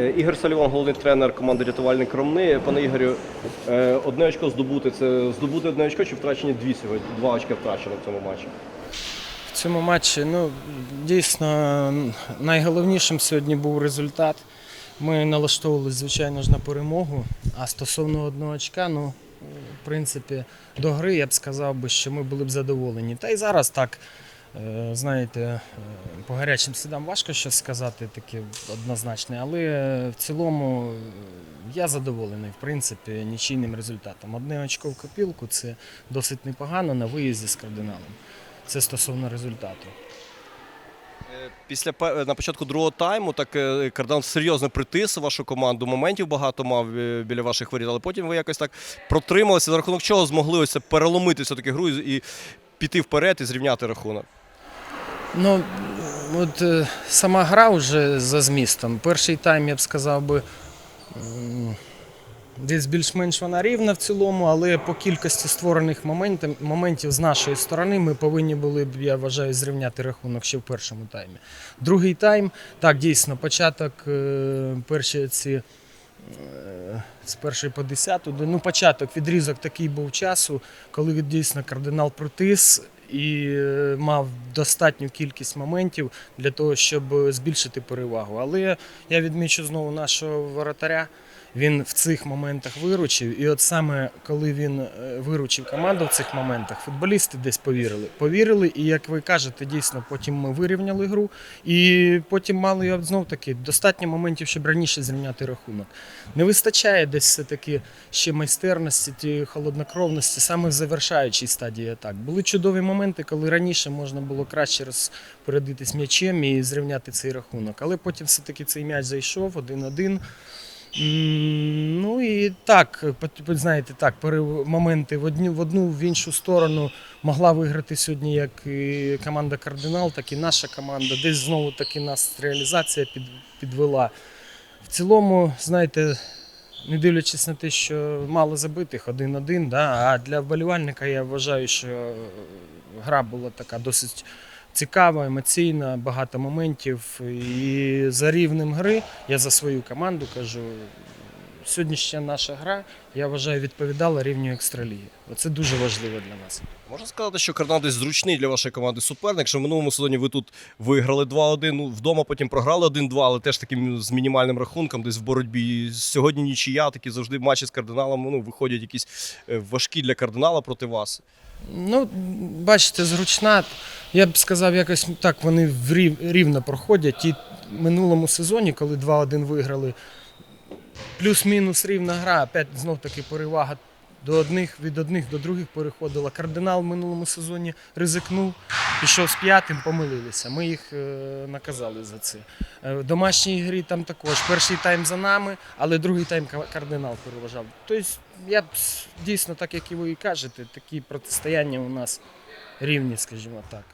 Е, Ігор Саліван, головний тренер команди рятувальник Ромни. Пане Ігорю, е, одне очко здобути це здобути одне очко чи втрачені дві сьогодні? Два очка втрачено в цьому матчі. В цьому матчі ну, дійсно найголовнішим сьогодні був результат. Ми налаштовувалися, звичайно ж, на перемогу. А стосовно одного очка, ну, в принципі, до гри я б сказав би, що ми були б задоволені. Та й зараз так, знаєте, е, по гарячим слідам важко щось сказати таке однозначне, але в цілому е, я задоволений, в принципі, нічийним результатом. Одне очко в копілку це досить непогано на виїзді з кардиналом. Це стосовно результату. Е, Після на початку другого тайму так е, кардинал серйозно притис вашу команду. Моментів багато мав е, біля ваших воріт, але потім ви якось так протрималися. За рахунок чого змогли ось переломити все-таки гру і піти вперед і зрівняти рахунок. Ну, от е, сама гра вже за змістом. Перший тайм, я б сказав би, десь більш-менш вона рівна в цілому, але по кількості створених моментів, моментів з нашої сторони ми повинні були б, я вважаю, зрівняти рахунок ще в першому таймі. Другий тайм, так, дійсно, початок е, перші ці. е, З першої по десяту, ну початок, відрізок такий був часу, коли дійсно кардинал протис і е, мав достатню кількість моментів для того, щоб е, збільшити перевагу. Але я відмічу знову нашого воротаря. Він в цих моментах виручив, і от саме коли він е, виручив команду в цих моментах, футболісти десь повірили. Повірили, і як ви кажете, дійсно потім ми вирівняли гру, і потім мали знов таки достатньо моментів, щоб раніше зрівняти рахунок. Не вистачає десь все-таки ще майстерності, тієї холоднокровності, саме в завершаючій стадії атак. Були чудові моменти, коли раніше можна було краще розпорядитись м'ячем і зрівняти цей рахунок. Але потім все-таки цей м'яч зайшов один-один. Ну і так, знаєте, так, моменти в одну, в одну, в іншу сторону могла виграти сьогодні як і команда Кардинал, так і наша команда. Десь знову таки нас реалізація під, підвела. В цілому, знаєте, не дивлячись на те, що мало забитих, один-один, да, а для вболівальника я вважаю, що гра була така досить цікава, емоційна, багато моментів. І за рівнем гри, я за свою команду кажу, сьогоднішня наша гра, я вважаю, відповідала рівню екстраліги. Оце дуже важливо для нас. Можна сказати, що кардинал десь зручний для вашої команди суперник, що в минулому сезоні ви тут виграли 2-1, ну, вдома потім програли 1-2, але теж таким з мінімальним рахунком, десь в боротьбі. Сьогодні нічия, такі завжди матчі з кардиналом ну, виходять якісь е, важкі для кардинала проти вас. Ну, бачите, зручна. Я б сказав, якось так вони рівно проходять. І в минулому сезоні, коли 2-1 виграли, плюс-мінус рівна гра, опять знов таки перевага до одних, від одних до других переходила. Кардинал в минулому сезоні ризикнув, пішов з п'ятим, помилилися. Ми їх е, наказали за це. Е, В домашній грі там також. Перший тайм за нами, але другий тайм кардинал переважав. Тобто, я б дійсно, так як і ви і кажете, такі протистояння у нас рівні, скажімо так.